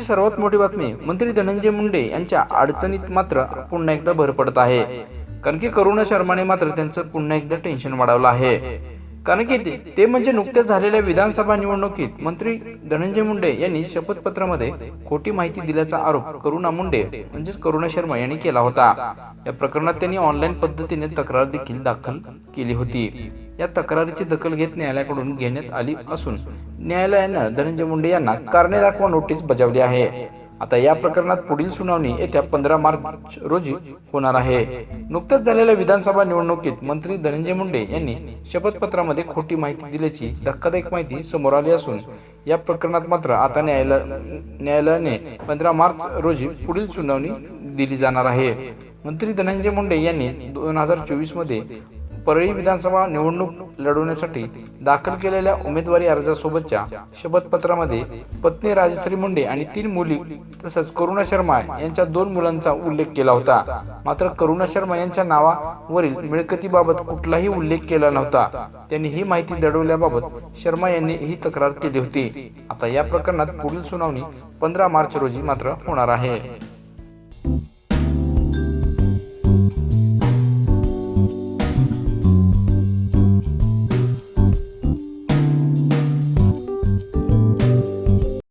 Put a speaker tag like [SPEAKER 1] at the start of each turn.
[SPEAKER 1] सर्वात मोठी बातमी मंत्री धनंजय मुंडे यांच्या अडचणीत मात्र पुन्हा एकदा भर पडत आहे. कारण की करुणा शर्माने मात्र त्यांचं पुन्हा एकदा टेन्शन वाढवलं आहे. कारण की ते- ते म्हणजे नुकत्याच झालेल्या विधानसभा निवडणुकीत मंत्री धनंजय मुंडे यांनी शपथपत्रामध्ये खोटी माहिती दिल्याचा आरोप करुणा मुंडे म्हणजेच करुणा शर्मा यांनी केला होता. या प्रकरणात त्यांनी ऑनलाईन पद्धतीने तक्रार देखील दाखल केली होती. या तक्रारीची दखल घेत न्यायालयाकडून घेण्यात आली असून न्यायालयानं धनंजय मुंडे यांना कारणे दाखवा नोटीस बजावली आहे. आता या प्रकरणात पुढील सुनावणी येत्या पंधरा मार्च रोजी होणार आहे. नुकत्याच झालेल्या विधानसभा निवडणुकीत मंत्री धनंजय मुंडे यांनी शपथपत्रामध्ये खोटी माहिती दिल्याची धक्कादायक माहिती समोर आली असून या प्रकरणात मात्र आता न्यायालय न्यायालयाने पंधरा मार्च रोजी पुढील सुनावणी दिली जाणार आहे. मंत्री धनंजय मुंडे यांनी दोन हजार चोवीसमध्ये परळी विधानसभा निवडणूक लढवण्यासाठी दाखल केलेल्या उमेदवारी अर्जासोबतच्या शपथपत्रामध्ये पत्नी राजश्री मुंडे आणि तीन मुली तसंच करुणा शर्मा यांच्या दोन मुलांचा उल्लेख केला होता. मात्र करुणा शर्मा यांच्या नावावरील मिळकतीबाबत कुठलाही उल्लेख केला नव्हता. त्यांनी ही माहिती दडवल्याबाबत शर्मा यांनी ही तक्रार केली होती. आता या प्रकरणात पुढील सुनावणी पंधरा मार्च रोजी मात्र होणार आहे.